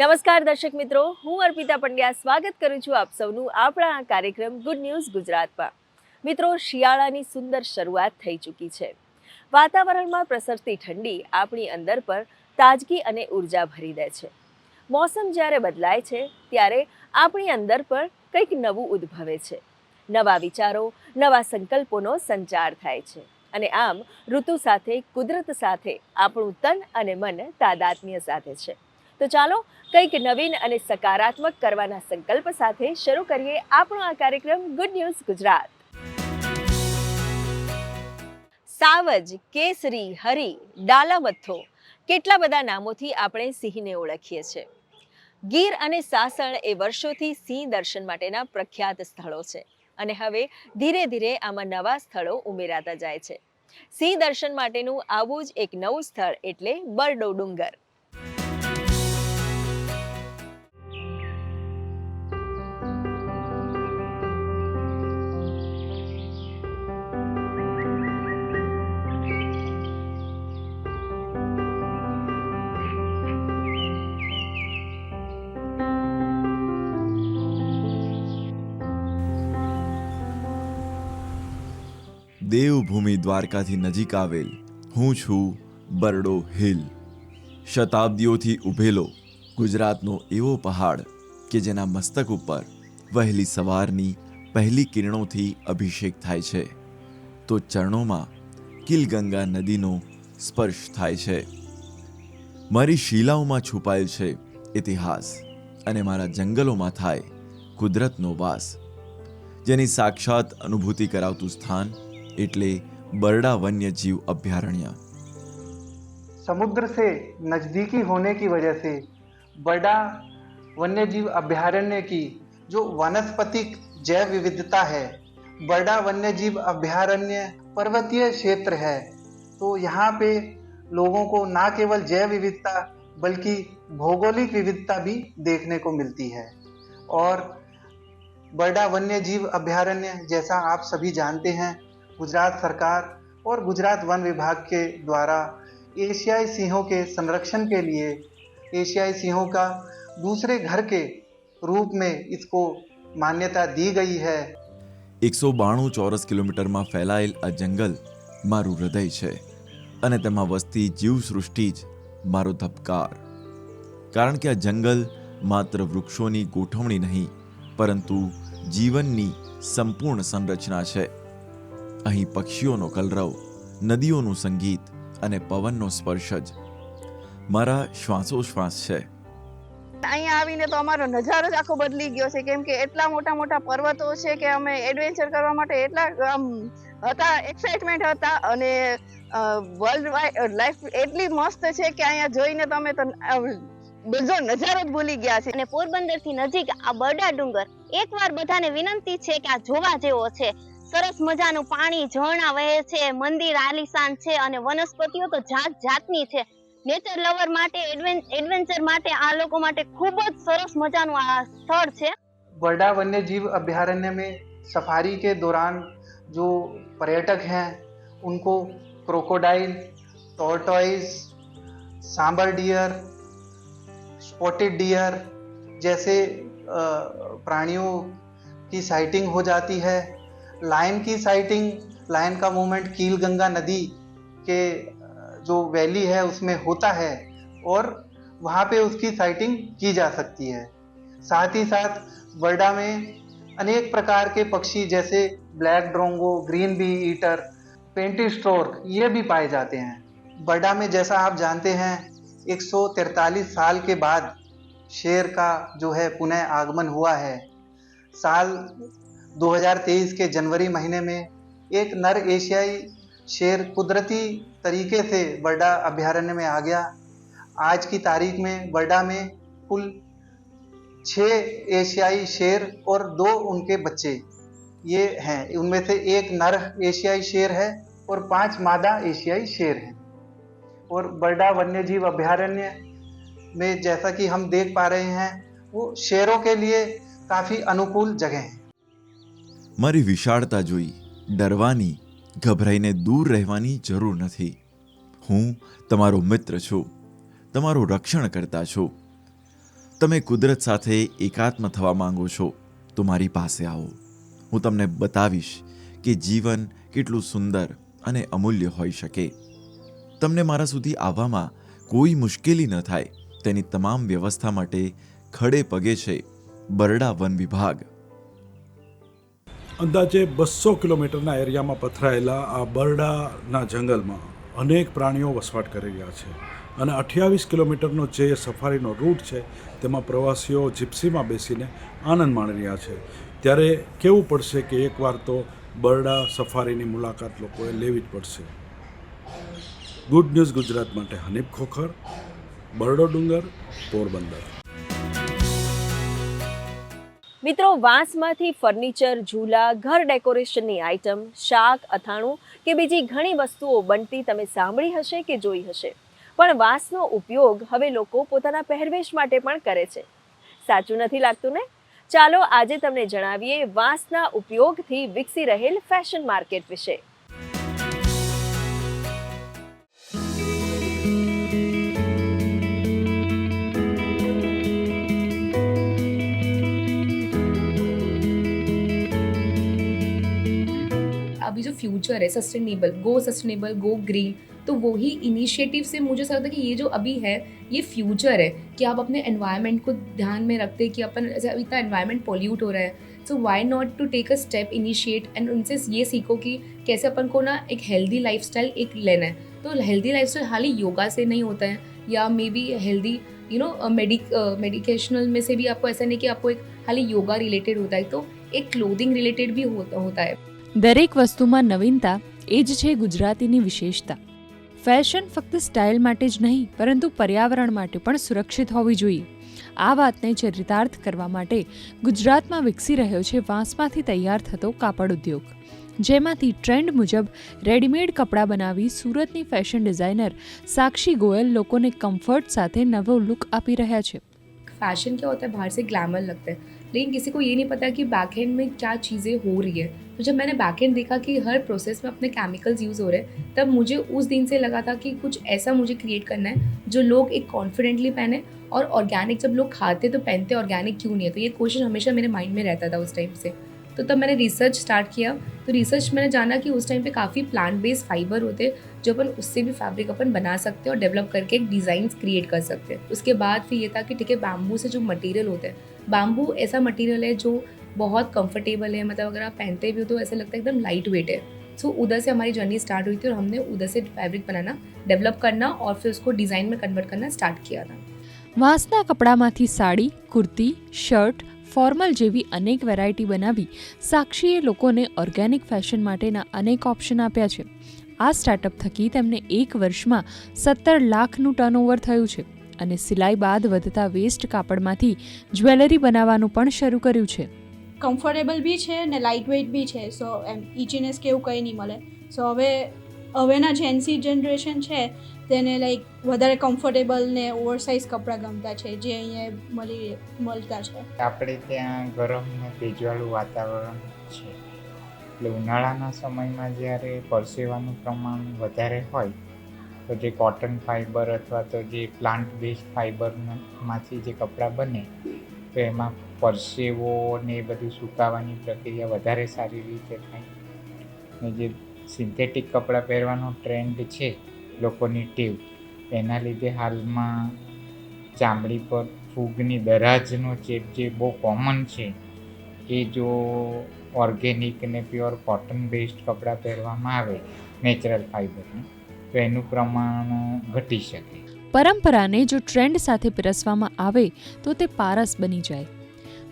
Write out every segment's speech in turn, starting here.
નમસ્કાર દર્શક મિત્રો, હું અર્પિતા પંડ્યા સ્વાગત કરું છું આપ સૌનું આપણા આ કાર્યક્રમ ગુડ ન્યૂઝ ગુજરાતમાં. મિત્રો, શિયાળાની સુંદર શરૂઆત થઈ ચૂકી છે. વાતાવરણમાં પ્રસરતી ઠંડી આપણી અંદર પર તાજગી અને ઊર્જા ભરી દે છે. મોસમ જ્યારે બદલાય છે, ત્યારે આપણી અંદર પર કંઈક નવું ઉદ્ભવે છે. નવા વિચારો, નવા સંકલ્પોનો સંચાર થાય છે. અને આમ ઋતુ સાથે, કુદરત સાથે આપણું તન અને મન તાદાત્મ્ય સાથે છે. તો ચાલો કંઈક નવીન અને સકારાત્મક કરવાના સંકલ્પ સાથે શરૂ કરીએ આપણો આ કાર્યક્રમ ગુડ ન્યૂઝ ગુજરાત સાવજ, કેસરી, હરી ડાલામથ્થો કેટલા બધા નામોથી આપણે સિંહને ઓળખીએ છીએ. ગીર અને સાસણ એ વર્ષોથી સિંહ દર્શન માટેના પ્રખ્યાત સ્થળો છે અને હવે ધીરે ધીરે આમાં નવા સ્થળો ઉમેરાતા જાય છે. સિંહ દર્શન માટેનું આવું જ એક નવું સ્થળ એટલે બરડો ડુંગર. દેવભૂમિ દ્વારકાથી નજીક આવેલ હું છું બરડો હિલ. શતાબ્દીઓથી ઊભેલો ગુજરાતનો એવો પહાડ કે જેના મસ્તક ઉપર વહેલી સવારની પહેલી કિરણોથી અભિષેક થાય છે. તો ચરણોમાં કિલગંગા નદીનો સ્પર્શ થાય છે. મારી શિલાઓમાં છુપાયેલ છે ઇતિહાસ અને મારા જંગલોમાં થાય કુદરતનો વાસ. જેની સાક્ષાત અનુભૂતિ કરાવતું સ્થાન એટલે बरडा वन्य जीव अभयारण्य समुद्र से नज़दीकी होने की वजह से बड़ा वन्य जीव अभयारण्य की जो वनस्पतिक जैव विविधता है बड़ा वन्य जीव अभयारण्य पर्वतीय क्षेत्र है तो यहाँ पे लोगों को ना केवल जैव विविधता बल्कि भौगोलिक विविधता भी देखने को मिलती है और बड़ा वन्य जीव अभयारण्य जैसा आप सभी जानते हैं गुजरात सरकार और गुजरात वन विभाग के द्वारा एशियाई सिंहों के संरक्षण के लिए एशियाई सिंहों का दूसरे घर के रूप में इसको मान्यता दी गई है એકસો બાણું ચોરસ કિલોમીટરમાં ફેલાયેલ આ જંગલ મારું હૃદય છે અને તેમાં વસતી જીવસૃષ્ટિ જ મારો ધબકાર કારણ કે આ જંગલ માત્ર વૃક્ષોની ગોઠવણી નહીં પરંતુ જીવનની સંપૂર્ણ સંરચના છે અહીં પક્ષીઓનો કલરવ નદીઓનું સંગીત અને પવનનો સ્પર્શ જ. મારા શ્વાસોશ્વાસ છે. અહીંયા આવીને તો અમારો નજારો જ આખો બદલી ગયો છે. કેમ કે એટલા મોટા મોટા પર્વતો છે કે અમે એડવેન્ચર કરવા માટે એટલા આમ હતા એક્સાઇટમેન્ટ હતા અને વર્લ્ડ વાઇડ લાઈફ એટલી મસ્ત છે કે અહીંયા જોઈને તમે તો બધો નજારો જ ભૂલી ગયા છે. અને પોરબંદરથી નજીક આ બરડા ડુંગર એકવાર બધાને વિનંતી છે કે આ જોવા જેવો છે. સરસ મજાનું પાણી ઝરણા વહે છે મંદિર આલીશાન છે અને વનસ્પતિઓ તો જાત જાતની છે નેચર લવર માટે એડવેન્ચર માટે આ લોકો માટે ખૂબ જ સરસ મજાનું આ સ્થળ છે बरडा वन्य जीव अभयारण्य में सफारी के दौरान जो पर्यटक हैं उनको crocodile tortoise sambar deer spotted deer जैसे अ, प्राणियों की साइटिंग हो जाती है लायन की साइटिंग लायन का मूवमेंट कील गंगा नदी के जो वैली है, उसमें होता है और वहाँ पे उसकी साइटिंग की जा सकती है। साथ ही साथ बर्डा में अनेक प्रकार के पक्षी जैसे black drongo green bee eater painted stork ये भी पाए जाते हैं। बर्डा में जैसा आप जानते हैं 143 साल के बाद शेर का जो है पुनः आगमन हुआ है। साल 2023 के जनवरी महीने में एक नर एशियाई शेर कुदरती तरीके से बर्डा अभ्यारण्य में आ गया। आज की तारीख में बर्डा में कुल छः एशियाई शेर और दो उनके बच्चे ये हैं। उनमें से एक नर एशियाई शेर है और पाँच मादा एशियाई शेर हैं। और बर्डा वन्य जीव अभयारण्य में जैसा कि हम देख पा रहे हैं, वो शेरों के लिए काफ़ी अनुकूल जगह है। મારી વિશાળતા જોઈ, ડરવાની, ગભરાઈને દૂર રહેવાની જરૂર નથી. હું તમારો મિત્ર છું, તમારું રક્ષણ કરતા છું. તમે કુદરત સાથે એકાત્મ થવા માંગો છો, તો મારી પાસે આવો. હું તમને બતાવીશ કે જીવન કેટલું સુંદર અને અમૂલ્ય હોઈ શકે. તમને મારા સુધી આવવામાં કોઈ મુશ્કેલી ન થાય. તેની તમામ વ્યવસ્થા માટે ખડે પગે છે બરડા વન વિભાગ. અંદાજે બસો કિલોમીટરના એરિયામાં પથરાયેલા આ બરડાના જંગલમાં અનેક પ્રાણીઓ વસવાટ કરી રહ્યા છે. અને અઠ્યાવીસ કિલોમીટરનો જે સફારીનો રૂટ છે, તેમાં પ્રવાસીઓ જીપ્સીમાં બેસીને આનંદ માણી રહ્યા છે. ત્યારે કેવું પડશે કે એકવાર તો બરડા સફારીની મુલાકાત લોકોએ લેવી જ પડશે. ગુડ ન્યૂઝ ગુજરાત માટે હનીફ ખોખર, બરડો ડુંગર, પોરબંદર. મિત્રો, વાંસમાંથી ફર્નિચર, ઝૂલા, ઘર ડેકોરેશનની આઇટમ, શાક, અથાણું કે બીજી ઘણી વસ્તુઓ બનતી તમે સાંભળી હશે કે જોઈ હશે. પણ વાંસનો ઉપયોગ હવે લોકો પોતાના પહેરવેશ માટે પણ કરે છે. સાચું નથી લાગતું ને? ચાલો આજે તમને જણાવીએ વાંસના ઉપયોગથી વિકસી રહેલ ફેશન માર્કેટ વિશે. अभी जो फ्यूचर है sustainable go sustainable go green तो वही इनिशिएटिव से मुझे लगता है कि ये जो अभी है, ये फ्यूचर है। कि आप अपने एनवायरनमेंट को ध्यान में रखते कि अपन इतना एनवायरनमेंट पोल्यूट हो रहा है so why not to take a step initiate and उनसे ये सीखो कि कैसे अपन को ना एक हेल्दी लाइफ एक लेना है। तो हेल्दी लाइफ खाली योगा से नहीं होता है, या maybe healthy you know medic medicational में से भी आपको ऐसा नहीं कि आपको एक खाली योगा रिलेटेड होता है तो एक क्लोथिंग रिलेटेड भी होता होता है। દરેક વસ્તુમાં નવીનતા એ જ છે ગુજરાતીની વિશેષતા ફેશન ફક્ત સ્ટાઇલ માટે જ નહીં પરંતુ પર્યાવરણ માટે પણ સુરક્ષિત હોવી જોઈએ આ વાતને ચરિતાર્થ કરવા માટે ગુજરાતમાં વિકસી રહ્યો છે વાંસમાંથી તૈયાર થતો કાપડ ઉદ્યોગ જેમાંથી ટ્રેન્ડ મુજબ રેડીમેડ કપડાં બનાવી સુરતની ફેશન ડિઝાઇનર સાક્ષી ગોયલ લોકોને કમ્ફર્ટ સાથે નવો લુક આપી રહ્યા છે फैशन क्या होता है बाहर से ग्लैमर लगता है लेकिन किसी को ये नहीं पता कि बैक में क्या चीज़ें हो रही है। तो जब मैंने बैक देखा कि हर प्रोसेस में अपने केमिकल्स यूज़ हो रहे हैं, तब मुझे उस दिन से लगा था कि कुछ ऐसा मुझे क्रिएट करना है, जो लोग एक कॉन्फिडेंटली पहने और ऑर्गेनिक जब लोग खाते तो पहनते ऑर्गेनिक क्यों नहीं है? तो ये क्वेश्चन हमेशा मेरे माइंड में रहता था उस टाइम से। तो तब मैंने रिसर्च स्टार्ट किया। तो रिसर्च मैंने जाना कि उस टाइम पे काफ़ी प्लांट बेस्ड फाइबर होते जो अपन उससे भी फैब्रिक अपन बना सकते हैं और डेवलप करके एक डिज़ाइन क्रिएट कर सकते हैं उसके बाद फिर ये था कि ठीक है बैम्बू से जो मटेरियल होते हैं बैम्बू ऐसा मटेरियल है जो बहुत कंफर्टेबल है मतलब अगर आप पहनते भी हो तो ऐसा लगता है एकदम लाइट वेट है सो उधर से हमारी जर्नी स्टार्ट हुई थी और हमने उधर से फैब्रिक बनाना डेवलप करना और फिर उसको डिज़ाइन में कन्वर्ट करना स्टार्ट किया था વાંસના કપડામાંથી સાડી કુર્તી શર્ટ ફોર્મલ જેવી અનેક વેરાયટી બનાવી સાક્ષીએ લોકોને ઓર્ગેનિક ફેશન માટેના અનેક ઓપ્શન આપ્યા છે આ સ્ટાર્ટઅપ થકી તેમને એક વર્ષમાં સત્તર લાખનું ટર્નઓવર થયું છે અને સિલાઈ બાદ વધતા વેસ્ટ કાપડમાંથી જ્વેલરી બનાવવાનું પણ શરૂ કર્યું છે. કમ્ફર્ટેબલ બી છે ને લાઇટ વેઇટ બી છે સો એમ ઇચીનેસ કે એવું કંઈ નહીં મળે. સો હવે હવેના જેન્સી જનરેશન છે તેને લાઈક વધારે કમ્ફર્ટેબલ ને ઓવરસાઇઝ કપડાં ગમતા છે જે અહીંયા મળી મળતા છે. આપણે ત્યાં ગરમ ને ભેજવાળું વાતાવરણ છે. એટલે ઉનાળાના સમયમાં જ્યારે પરસેવાનું પ્રમાણ વધારે હોય, તો જે કોટન ફાઇબર અથવા તો જે પ્લાન્ટ બેઝ ફાઇબરમાંથી જે કપડાં બને, તો એમાં પરસેવો ને એ બધું સુકાવાની પ્રક્રિયા વધારે સારી રીતે થાય. ને જે સિન્થેટિક કપડાં પહેરવાનો ટ્રેન્ડ છે લોકોની ટેવ, એના લીધે હાલમાં ચામડી પર ફૂગની દરાજનો ચેપ જે બહુ કોમન છે, એ જો ઓર્ગેનિક અને પ્યોર કોટન બેસ્ડ કપડાં પહેરવામાં આવે નેચરલ ફાઇબરનું તો એનું પ્રમાણ ઘટી શકે. પરંપરાને જો ટ્રેન્ડ સાથે પીરસવામાં આવે તો તે પારસ બની જાય.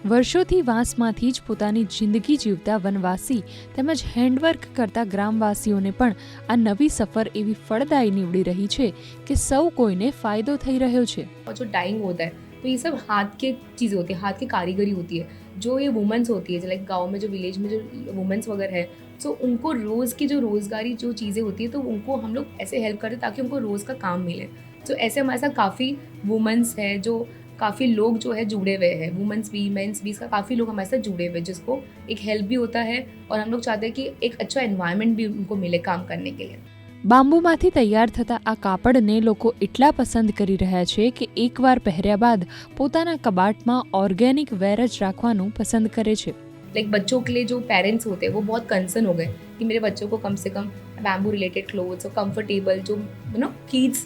વર્ષોથી વાંસમાંથી જ પોતાની જિંદગી જીવતા વનવાસી તેમજ હેન્ડવર્ક કરતા ગ્રામવાસીઓને પણ આ નવી સફર એવી ફળદાયી નીવડી રહી છે કે સૌ કોઈને ફાયદો થઈ રહ્યો છે. જો ડાઈંગ હોતા तो ये सब हाथ के चीज़ें होती है, हाथ की कारीगरी होती है, जो ये वुमेंस होती है लाइक गाँव में जो विलेज में जो वुमेंस वगैरह है तो उनको रोज़ की जो रोज़गारी, जो चीज़ें होती है तो उनको हम लोग ऐसे हेल्प करते ताकि उनको रोज़ का काम मिले। तो ऐसे हमारे साथ काफ़ी वुमेंस है, जो काफ़ी लोग जो है जुड़े हुए हैं वुमेंस भी मेंस भी, इसका काफ़ी लोग हमारे साथ जुड़े हुए हैं, जिसको एक हेल्प भी होता है और हम लोग चाहते हैं कि एक अच्छा एनवायरनमेंट भी उनको मिले काम करने के लिए। બાંબુમાંથી તૈયાર થતા આ કાપડને લોકો એટલા પસંદ કરી રહ્યા છે કે એકવાર પહેર્યા બાદ પોતાના કબાટમાં ઓર્ગેનિક વેર જ રાખવાનું પસંદ કરે છે लाइक बच्चों के लिए जो पेरेंट्स होते हैं वो बहुत कंसर्न हो गए कि मेरे बच्चों को कम से कम बैम्बू रिलेटेड क्लोथ्स और कंफर्टेबल जो यू नो किड्स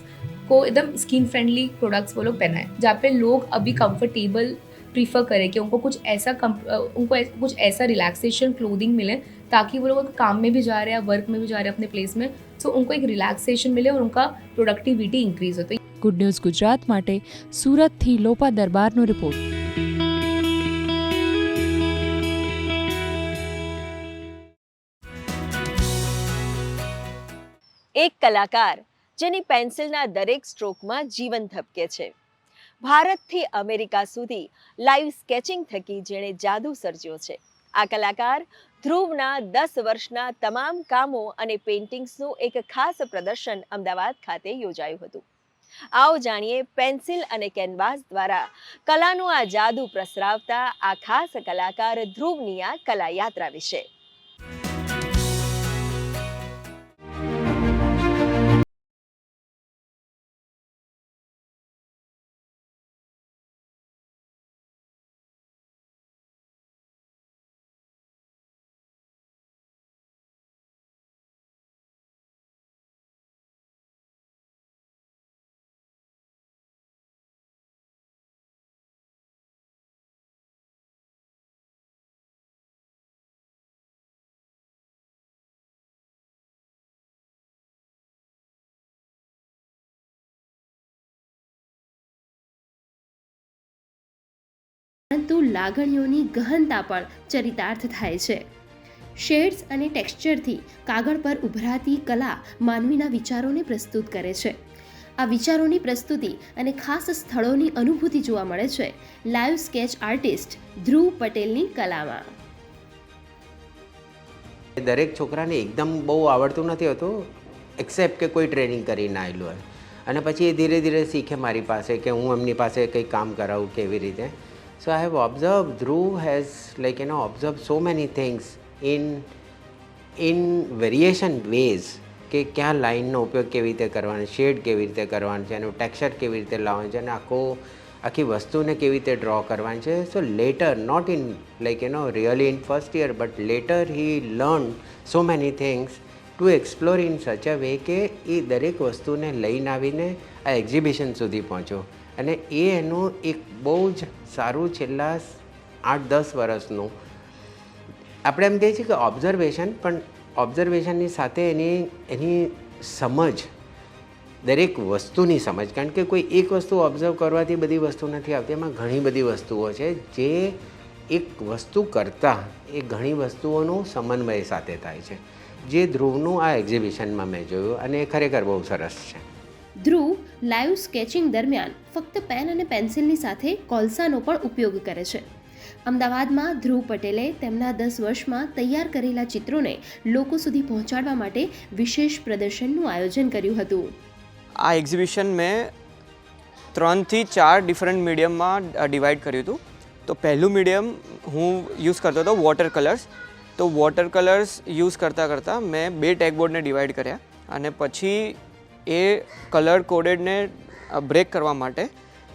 को एकदम स्किन फ्रेंडली प्रोडक्ट्स वो लोग पहनाएं जहाँ पे लोग अभी कंफर्टेबल प्रीफर करें कि उनको कुछ ऐसा कम- अ, उनको ऐस- कुछ ऐसा रिलैक्सेशन क्लोथिंग मिले ताकि वो लोग अगर काम में भी जा रहे हैं वर्क में भी जा रहे हैं अपने प्लेस में तो उनको एक रिलैक्सेशन मिले और उनका प्रोडक्टिविटी इंक्रीज हो तो ગુડ ન્યૂઝ ગુજરાત માટે સુરતથી લોપા દરબારનો રિપોર્ટ એક કલાકાર જેની પેન્સિલના દરેક સ્ટ્રોકમાં જીવન ધબકે છે ભારતથી અમેરિકા સુધી લાઈવ સ્કેચિંગ થકી જેણે જાદુ સર્જ્યો છે આ કલાકાર ધ્રુવના દસ વર્ષના તમામ કામો અને પેઇન્ટિંગ્સનું એક ખાસ પ્રદર્શન અમદાવાદ ખાતે યોજાયું હતું. આવો જાણીએ પેન્સિલ અને કેનવાસ દ્વારા કલાનું આ જાદુ પ્રસરાવતા આ ખાસ કલાકાર ધ્રુવની આ કલા યાત્રા વિશે. પરંતુ લાગણીઓની ગહનતા પણ ચરિતાર્થ થાય છે. શેડ્સ અને ટેક્સચરથી કાગળ પર ઉભરાતી કલા માનવીના વિચારોને પ્રસ્તુત કરે છે. આ વિચારોની પ્રસ્તુતિ અને ખાસ સ્થળોની અનુભૂતિ જોવા મળે છે લાઈવ સ્કેચ આર્ટિસ્ટ ધ્રુવ પટેલની કલામાં. દરેક છોકરાને એકદમ બહુ આવડતું નથી હોતું એક્સેપ્ટ કે કોઈ ટ્રેનિંગ કરીને આવેલું હોય. અને પછી એ ધીરે ધીરે શીખે મારી પાસે કે હું એમની પાસે કંઈ કામ કરાવું કેવી રીતે. So I have observe Dhruv has like, you know observe so many things in in variation ways કે ક્યાં લાઇનનો ઉપયોગ કેવી રીતે કરવાનો શેડ કેવી રીતે કરવાનો છે, એનું ટેક્સચર કેવી રીતે લાવવાનું છે, અને આખો, આખી વસ્તુને કેવી રીતે ડ્રો કરવાની છે. So later not in like you know really in first year but later he learn so many things to explore in such a way કે એ દરેક વસ્તુને લઈને આવીને આ એક્ઝિબિશન સુધી પહોંચ્યો. અને એ એનું એક બહુ જ સારું છેલ્લા આઠ દસ વર્ષનું. આપણે એમ કહીએ છીએ કે ઓબ્ઝર્વેશન પણ ઓબ્ઝર્વેશનની સાથે એની એની સમજ, દરેક વસ્તુની સમજ, કારણ કે કોઈ એક વસ્તુ ઓબ્ઝર્વ કરવાથી બધી વસ્તુ નથી આવતી, એમાં ઘણી બધી વસ્તુઓ છે, જે એક વસ્તુ કરતાં એ ઘણી વસ્તુઓનું સમન્વય સાથે થાય છે. જે ધ્રુવનું આ એક્ઝિબિશનમાં મેં જોયું, અને એ ખરેખર બહુ સરસ છે. ધ્રુવ લાઈવ સ્કેચિંગ દરમિયાન ફક્ત પેન અને પેન્સિલની સાથે કોલસાનો પણ ઉપયોગ કરે છે. અમદાવાદમાં ધ્રુવ પટેલે તેમના દસ વર્ષમાં તૈયાર કરેલા ચિત્રોને લોકો સુધી પહોંચાડવા માટે વિશેષ પ્રદર્શનનું આયોજન કર્યું હતું. આ એક્ઝિબિશન મેં ત્રણથી ચાર ડિફરન્ટ મીડિયમમાં ડિવાઈડ કર્યું હતું. તો પહેલું મીડિયમ હું યુઝ કરતો હતો વોટર કલર્સ તો વોટર કલર્સ યુઝ કરતાં કરતાં મેં બે ટેગબોર્ડને ડિવાઈડ કર્યા અને પછી એ કલર કોડેડને બ્રેક કરવા માટે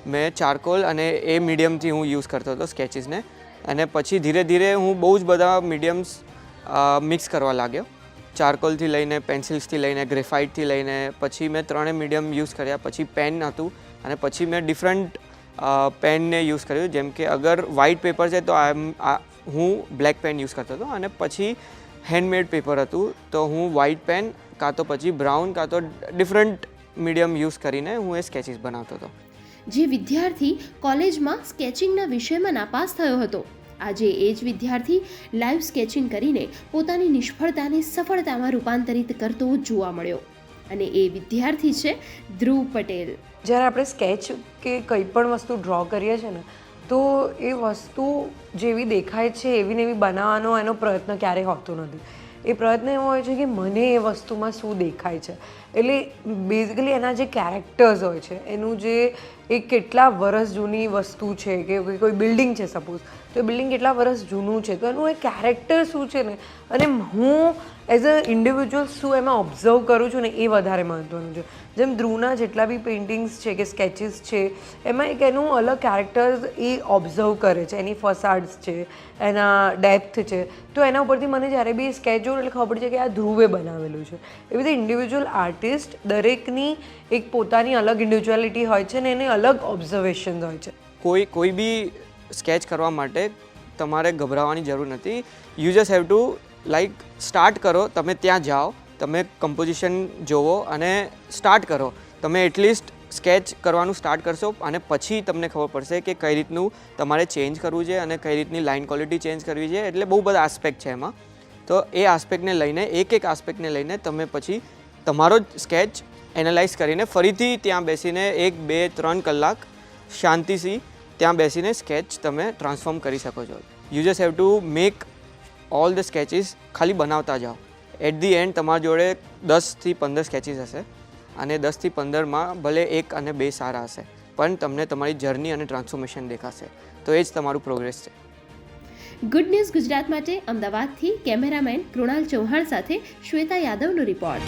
મેં ચારકોલ અને એ મીડિયમથી હું યુઝ કરતો હતો સ્કેચીસને અને પછી ધીરે ધીરે હું બહુ જ બધા મીડિયમ્સ મિક્સ કરવા લાગ્યો. ચારકોલથી લઈને પેન્સિલ્સથી લઈને ગ્રેફાઇટથી લઈને, પછી મેં ત્રણે મીડિયમ યુઝ કર્યા. પછી પેન હતું અને પછી મેં ડિફરન્ટ પેનને યુઝ કર્યું. જેમ કે અગર વ્હાઇટ પેપર છે તો આ હું બ્લેક પેન યુઝ કરતો હતો. અને પછી હેન્ડમેડ પેપર હતું તો હું વ્હાઇટ પેન કાં તો પછી બ્રાઉન કાં તો ડિફરન્ટ મીડિયમ યુઝ કરીને હું એ સ્કેચિસ બનાવતો હતો. જે વિદ્યાર્થી કોલેજમાં સ્કેચિંગના વિષયમાં નાપાસ થયો હતો. આજે એ જ વિદ્યાર્થી લાઈવ સ્કેચિંગ કરીને પોતાની નિષ્ફળતાને સફળતામાં રૂપાંતરિત કરતો જોવા મળ્યો. અને એ વિદ્યાર્થી છે ધ્રુવ પટેલ. જ્યારે આપણે સ્કેચ કે કંઈ પણ વસ્તુ ડ્રો કરીએ છીએ ને તો એ વસ્તુ જેવી દેખાય છે એવી ને એવી બનાવવાનો એનો પ્રયત્ન ક્યારેય હોતો નથી. એ પ્રયત્ન એવો હોય છે કે મને એ વસ્તુમાં શું દેખાય છે. એટલે બેઝિકલી એના જે કેરેક્ટર્સ હોય છે, એનું જે એ કેટલા વર્ષ જૂની વસ્તુ છે કે કોઈ- બિલ્ડિંગ છે સપોઝ તો એ બિલ્ડિંગ કેટલા વર્ષ જૂનું છે, તો એનું એ કેરેક્ટર શું છે ને? અને હું એઝ અ ઇન્ડિવિજ્યુઅલ શું એમાં ઓબ્ઝર્વ કરું છું ને એ વધારે મહત્ત્વનું છે. જેમ ધ્રુવના જેટલા બી પેઇન્ટિંગ્સ છે કે સ્કેચીસ છે, એમાં એક એનું અલગ કેરેક્ટર એ ઓબ્ઝર્વ કરે છે. એની ફસાડ્સ છે, એના ડેપ્થ છે. તો એના ઉપરથી મને જ્યારે બી સ્કેચ જોઉં એટલે ખબર છે કે આ ધ્રુવે બનાવેલું છે. એવી રીતે ઇન્ડિવિજ્યુઅલ આર્ટિસ્ટ દરેકની એક પોતાની અલગ ઇન્ડિવિજ્યુઆલિટી હોય છે ને એને અલગ ઓબ્ઝર્વેશન્સ હોય છે. કોઈ કોઈ બી સ્કેચ કરવા માટે તમારે ગભરાવાની જરૂર નથી. You just have to like start કરો, તમે ત્યાં જાઓ. તમે કમ્પોઝિશન જોવો અને સ્ટાર્ટ કરો. તમે એટલીસ્ટ સ્કેચ કરવાનું સ્ટાર્ટ કરશો અને પછી તમને ખબર પડશે કે કઈ રીતનું તમારે ચેન્જ કરવું છે અને કઈ રીતની લાઇન ક્વોલિટી ચેન્જ કરવી છે એટલે બહુ બધા આસ્પેક્ટ છે એમાં. તો એ આસ્પેક્ટને લઈને, એક એક આસ્પેક્ટને લઈને તમે પછી તમારો જ સ્કેચ એનાલાઇઝ કરીને ફરીથી ત્યાં બેસીને એક, બે, ત્રણ કલાક શાંતિથી ત્યાં બેસીને સ્કેચ તમે ટ્રાન્સફોર્મ કરી શકો છો. You just have to make all the sketches ખાલી બનાવતા જાઓ. એટ ધી એન્ડ તમારી જોડે દસથી પંદર સ્કેચીસ હશે અને દસથી પંદરમાં ભલે એક અને બે સારા હશે પણ તમને તમારી જર્ની અને ટ્રાન્સફોર્મેશન દેખાશે. તો એ જ તમારું પ્રોગ્રેસ છે. ગુડ ન્યૂઝ ગુજરાત માટે અમદાવાદથી કેમેરામેન કૃણાલ ચૌહાણ સાથે શ્વેતા યાદવનો રિપોર્ટ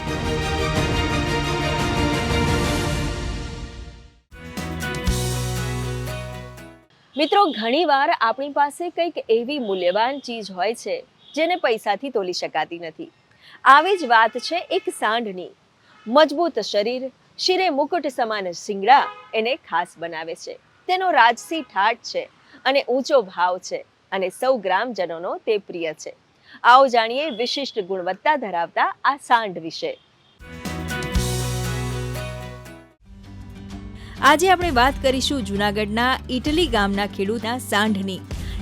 મિત્રો ઘણીવાર આપણી પાસે કંઈક એવી મૂલ્યવાન ચીજ હોય છે જેને પૈસાથી તોલી શકાતી નથી. આવી જ વાત છે એક સાંઢની. મજબૂત શરીર, શિરે મુકુટ સમાન શિંગડા એને ખાસ બનાવે છે. તેનો રાજસી ઠાઠ છે અને ઊંચો ભાવ છે અને સૌ ગ્રામજનોનો તે પ્રિય છે. આવો જાણીએ વિશિષ્ટ ગુણવત્તા ધરાવતા આ સાંઢ વિશે. આજે આપણે વાત કરીશું જુનાગઢના ઇટલી ગામના ખેડૂતના સાંઢની.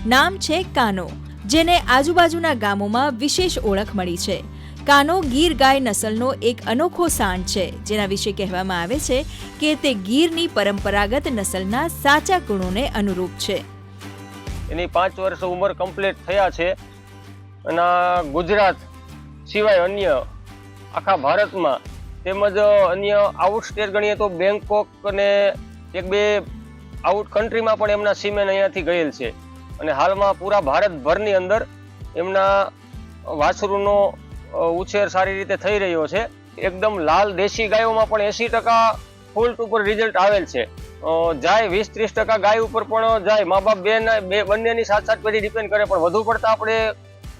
નામ છે કાનો, જેને આજુબાજુના ગામોમાં વિશેષ ઓળખ મળી છે. કાનો ગીર ગાય નસલનો એક અનોખો સાંડ છે જેના વિશે કહેવામાં આવે છે કે તે ગીરની પરંપરાગત નસલના સાચા ગુણોને અનુરૂપ છે. એની પાંચ વર્ષ ઉંમર કમ્પ્લીટ થયા છે અને ગુજરાત સિવાય અન્ય આખા ભારતમાં તેમજ અન્ય આઉટ સ્ટેટ ગણીએ તો બેંકોક અને એક બે આઉટ કન્ટ્રીમાં પણ એમના સિમેન અહીંયાથી ગયેલ છે. અને હાલમાં પૂરા ભારતભરની અંદર એમના વાછરુનો અ, ઉછેર સારી રીતે થઈ રહ્યો છે. એકદમ લાલ દેશી ગાયોમાં પણ એસી ટકા ફોલ્ટ ઉપર રિઝલ્ટ આવેલ છે. જાય વીસ ત્રીસ ટકા ગાય ઉપર પણ જાય. મા બાપ બે બે, બંનેની સાત સાત પેઢી ડિપેન્ડ કરે, પણ વધુ પડતા આપણે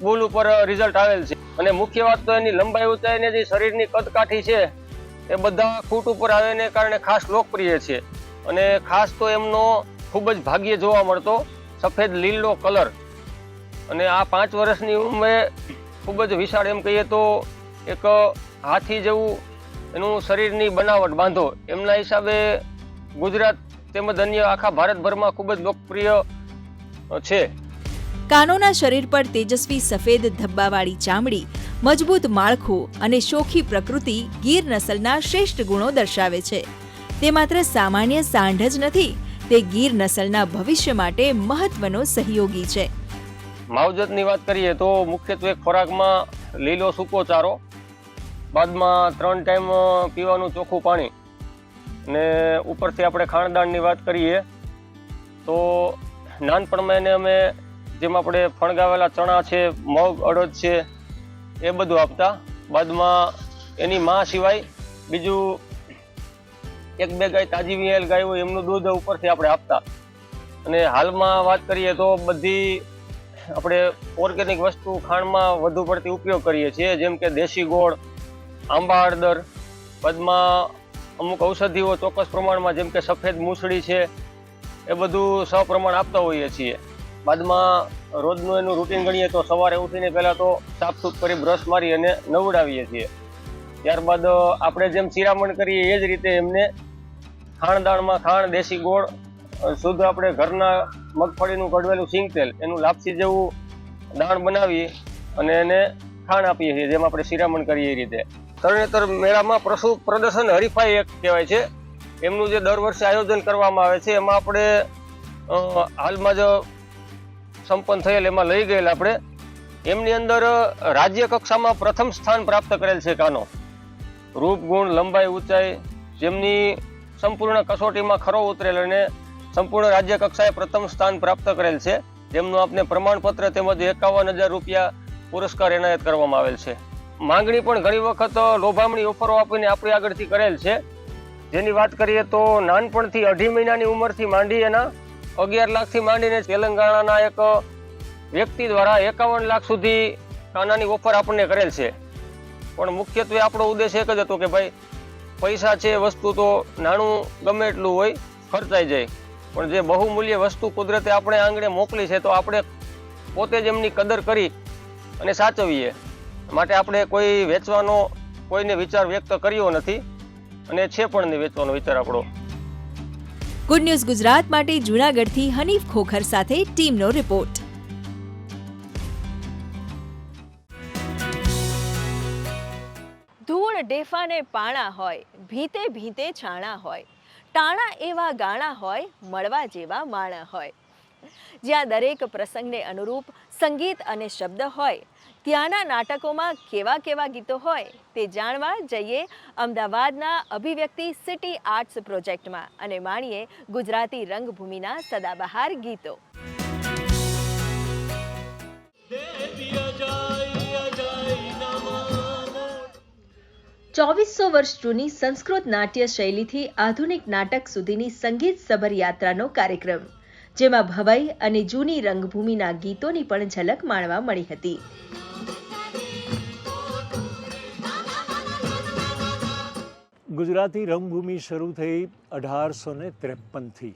બુલ ઉપર રિઝલ્ટ આવેલ છે. અને મુખ્ય વાત તો એની લંબાઈ ઊંચાઈને જે શરીરની કદકાઠી છે, એ બધા ફૂટ ઉપર આવેને કારણે ખાસ લોકપ્રિય છે. અને ખાસ તો એમનો ખૂબ જ ભાગ્ય જોવા મળતો, સફેદ લીલો કલર. અને આ પાંચ વર્ષની ઉંમરે ખૂબ જ વિશાળ એમ કહીએ તો એક હાથી જેવું એનું શરીરની બનાવટ બાંધો. એમના હિસાબે ગુજરાત તેમજ અન્ય આખા ભારતભરમાં ખૂબ જ લોકપ્રિય છે. કાનોના શરીર પર તેજસ્વી સફેદ ધબ્બાવાળી ચામડી, મજબૂત માળખું અને શોખી પ્રકૃતિ ગીર નસલના શ્રેષ્ઠ ગુણો દર્શાવે છે. તે માત્ર સામાન્ય સાંઢ જ નથી, તે ગીર નસલના ભવિષ્ય માટે મહત્વનો સહયોગી છે. માવજતની વાત કરીએ તો મુખ્યત્વે ખોરાકમાં લીલો સૂકો ચારો, બાદમાં ત્રણ ટાઈમ પીવાનું ચોખ્ખું પાણી ને ઉપરથી આપણે ખાણદાણની વાત કરીએ તો નાનપણમાં એને અમે જેમ આપણે ફણગાવેલા ચણા છે, મગ, અડદ છે, એ બધું આપતા. બાદમાં એની માં સિવાય બીજું એક બે ગાય તાજી વિયેલ ગાય હોય એમનું દૂધ ઉપરથી આપણે આપતા. અને હાલમાં વાત કરીએ તો બધી આપણે ઓર્ગેનિક વસ્તુ ખાંડમાં વધુ પડતી ઉપયોગ કરીએ છીએ, જેમ કે દેશી ગોળ, આંબા હળદર બાદમાં અમુક ઔષધિઓ ચોક્કસ પ્રમાણમાં જેમ કે સફેદ મૂસળી છે, એ બધું સપ્રમાણ આપતા હોઈએ છીએ. બાદમાં રોજનું એનું રૂટીન ગણીએ તો સવારે ઉઠીને પહેલાં તો સાફસૂફ કરી બ્રશ મારી અને નવડાવીએ છીએ. ત્યારબાદ આપણે જેમ ચિરામણ કરીએ, એ જ રીતે એમને ખાણદાણમાં ખાણ, દેશી ગોળ શુદ્ધ આપણે ઘરના મગફળીનું કઢવેલું સિંગ તેલ, એનું લાપસી જેવું દાણ બનાવી અને એને ખાણ આપીએ છીએ, જેમ આપણે શિરામણ કરીએ એ રીતે. તરણેતર મેળામાં પશુ પ્રદર્શન હરીફાઈ એક કહેવાય છે. એમનું જે દર વર્ષે આયોજન કરવામાં આવે છે, એમાં આપણે હાલમાં જ સંપન્ન થયેલ, એમાં લઈ ગયેલ આપણે. એમની અંદર રાજ્ય કક્ષામાં પ્રથમ સ્થાન પ્રાપ્ત કરેલ છે કાનો. રૂપ ગુણ લંબાઈ ઊંચાઈ, જેમની સંપૂર્ણ કસોટીમાં ખરો ઉતરેલ અને સંપૂર્ણ રાજ્ય કક્ષાએ પ્રથમ સ્થાન પ્રાપ્ત કરેલ છે. જેમનું આપને પ્રમાણપત્ર તેમજ એકાવન હજાર રૂપિયા પુરસ્કાર એનાયત કરવામાં આવેલ છે. માંગણી પણ ઘણી વખત લોભામણી ઓફરો આપીને આપણી આગળથી કરેલ છે. જેની વાત કરીએ તો નાનપણથી અઢી મહિનાની ઉંમરથી માંડી એના અગિયાર લાખથી માંડીને તેલંગાણાના એક વ્યક્તિ દ્વારા એકાવન લાખ સુધી કાનાની ઓફર આપણને કરેલ છે. પણ મુખ્યત્વે આપણો ઉદ્દેશ એક જ હતો કે ભાઈ, પૈસા છે, વસ્તુ તો નાણું ગમે એટલું હોય, ખર્ચાઈ જાય. પણ જે બહુમૂલ્ય વસ્તુ કુદરતે આપણે આંગણે મોકલી છે તો આપણે પોતે જ એમની કદર કરી અને સાચવીએ. માટે આપણે કોઈ વેચવાનો કોઈને વિચાર વ્યક્ત કર્યો નથી અને છે પણ નહીં વેચવાનો વિચાર આપણો. ગુડ ન્યૂઝ ગુજરાત માટે જૂનાગઢથી હનીફ ખોખર સાથે ટીમનો રિપોર્ટ. ધૂળ, ડેફાને પાણા હોય, ભીતે ભીતે છાણા હોય. ટાણા એવા ગાણા હોય, મળવા જેવા માણા હોય. જ્યાં દરેક પ્રસંગને અનુરૂપ સંગીત અને શબ્દ હોય. ત્યાંના નાટકોમાં કેવા કેવા ગીતો હોય તે જાણવા જઈએ અમદાવાદના અભિવ્યક્તિ સિટી આર્ટ્સ પ્રોજેક્ટમાં. અને માણીએ ગુજરાતી રંગભૂમિના સદાબહાર ગીતો. ચોવીસો વર્ષ જૂની સંસ્કૃત નાટ્ય શૈલીથી આધુનિક નાટક સુધીની સંગીત સભર યાત્રાનો કાર્યક્રમ, જેમાં ભવાઈ અને જૂની રંગભૂમિના ગીતોની પણ ઝલક માણવા મળી હતી. ગુજરાતી રંગભૂમિ શરૂ થઈ અઢારસો ને ત્રેપનથી,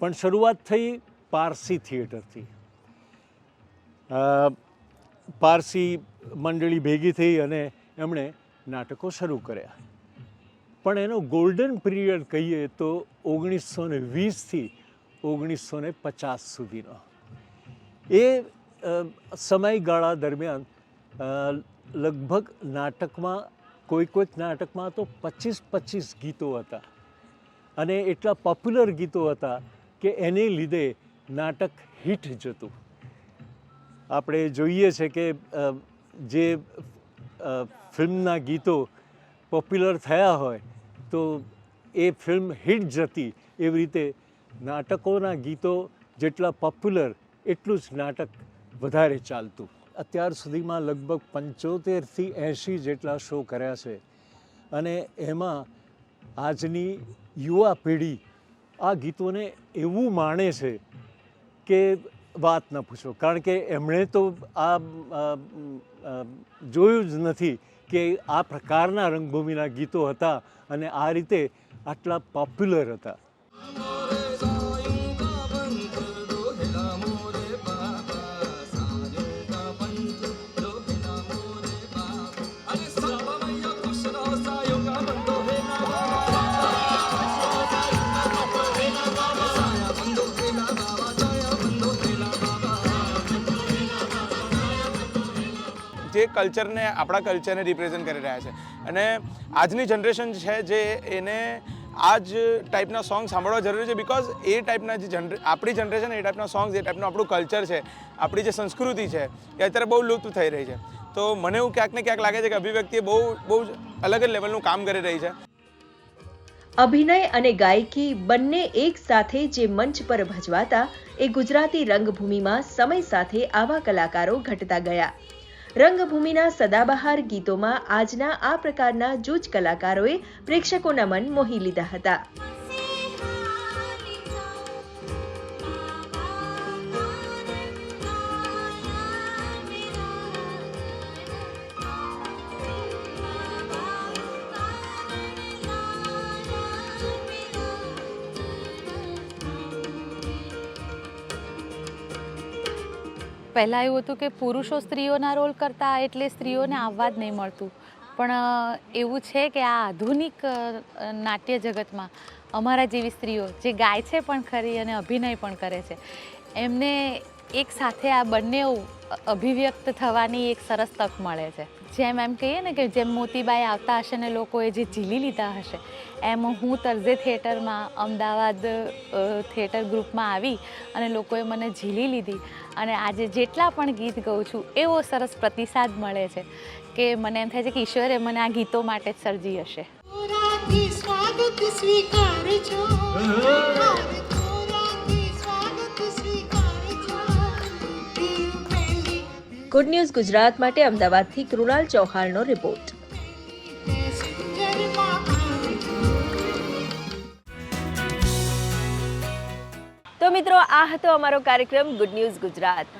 પણ શરૂઆત થઈ પારસી થિયેટરથી. પારસી મંડળી ભેગી થઈ અને એમણે નાટકો શરૂ કર્યા. પણ એનો ગોલ્ડન પિરિયડ કહીએ તો ઓગણીસો ને વીસથી ઓગણીસો ને પચાસ સુધીનો. એ સમયગાળા દરમિયાન લગભગ નાટકમાં કોઈ કોઈક નાટકમાં તો પચીસ પચીસ ગીતો હતા. અને એટલા પોપ્યુલર ગીતો હતા કે એને લીધે નાટક હિટ જતું. આપણે જોઈએ છે કે જે ફિલ્મના ગીતો પોપ્યુલર થયા હોય તો એ ફિલ્મ હિટ જતી એવી રીતે નાટકોના ગીતો જેટલા પોપ્યુલર એટલું જ નાટક વધારે ચાલતું. અત્યાર સુધીમાં લગભગ પંચોતેરથી એંશી જેટલા શો કર્યા છે. અને એમાં આજની યુવા પેઢી આ ગીતોને એવું માણે છે કે વાત ન પૂછો. કારણ કે એમણે તો આ જોયું જ નથી કે આ પ્રકારના રંગભૂમિના ગીતો હતા અને આ રીતે આટલા પોપ્યુલર હતા. કલ્ચરને, આપણા કલ્ચરને રિપ્રેઝેન્ટ કરી રહ્યા છે. અને આજની જનરેશન છે જે એને આ જ ટાઈપના સોંગ સાંભળવા જરૂરી છે બિકોઝ એ ટાઈપના જે જનરે આપણી જનરેશન એ ટાઈપના સોંગ્સ એ ટાઈપનું આપણું કલ્ચર છે, આપણી જે સંસ્કૃતિ છે, એ અત્યારે બહુ લુપ્ત થઈ રહી છે. તો મને એવું ક્યાંક ને ક્યાંક લાગે છે કે અભિવ્યક્તિ બહુ બહુ જ અલગ જ લેવલનું કામ કરી રહી છે. અભિનય અને ગાયકી બંને એક સાથે જે મંચ પર ભજવાતા, એ ગુજરાતી રંગભૂમિમાં સમય સાથે આવા કલાકારો ઘટતા ગયા. રંગભૂમિના સદાબહાર ગીતોમાં આજના આ પ્રકારના જૂજ કલાકારોએ પ્રેક્ષકોના મન મોહી લીધા હતા. પહેલાં એવું હતું કે પુરુષો સ્ત્રીઓના રોલ કરતા એટલે સ્ત્રીઓને આવવા જ નહીં મળતું. પણ એવું છે કે આ આધુનિક નાટ્ય જગતમાં અમારા જેવી સ્ત્રીઓ જે ગાય છે પણ ખરી અને અભિનય પણ કરે છે, એમને એક સાથે આ બંને અભિવ્યક્ત થવાની એક સરસ તક મળે છે. જેમ એમ કહીએ ને કે જેમ મોતીબાઈ આવતા હશે ને લોકોએ જે ઝીલી લીધા હશે એમ હું તરજે થિયેટરમાં અમદાવાદ થિયેટર ગ્રુપમાં આવી અને લોકોએ મને ઝીલી લીધી અને આજે જેટલા પણ ગીત ગાઉં છું એવો સરસ પ્રતિસાદ મળે છે કે મને એમ થાય છે કે ઈશ્વરે મને આ ગીતો માટે જ સર્જી હશે. સ્વાગત સ્વીકારજો. ગુડ ન્યૂઝ ગુજરાત માટે અમદાવાદથી કૃણાલ ચૌહાણનો રિપોર્ટ તો મિત્રો, આ હતો અમારો કાર્યક્રમ ગુડ ન્યૂઝ ગુજરાત.